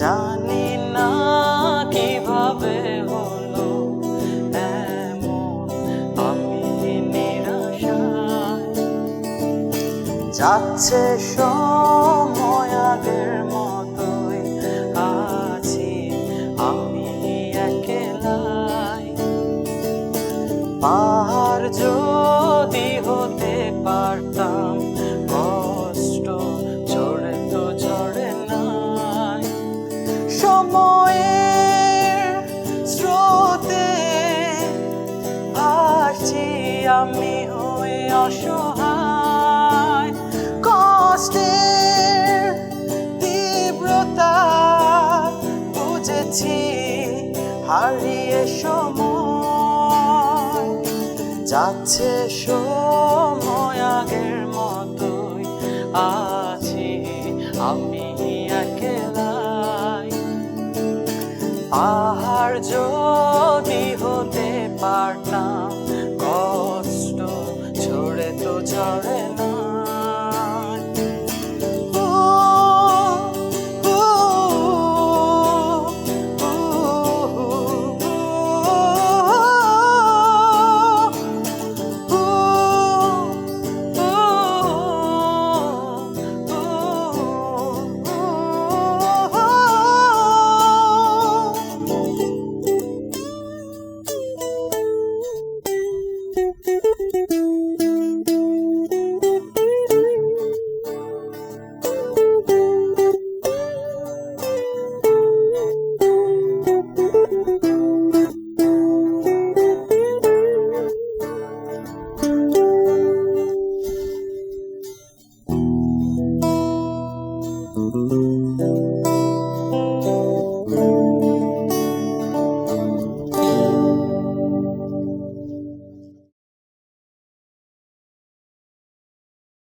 জানি না কীভাবে হলো, এমন আমি নিরাশায়। যাচ্ছে সময় আগের মতোই, আছি আমি একলাই। পাহাড় যদি হতে পারতাম আমি হয়ে অসহায় কষ্টের তীব্রতা বুঝেছি, হারিয়ে সময় যাচ্ছে সময় আগের মতোই আছি আমি একলাই। পাহাড় যদি তো ঝরে না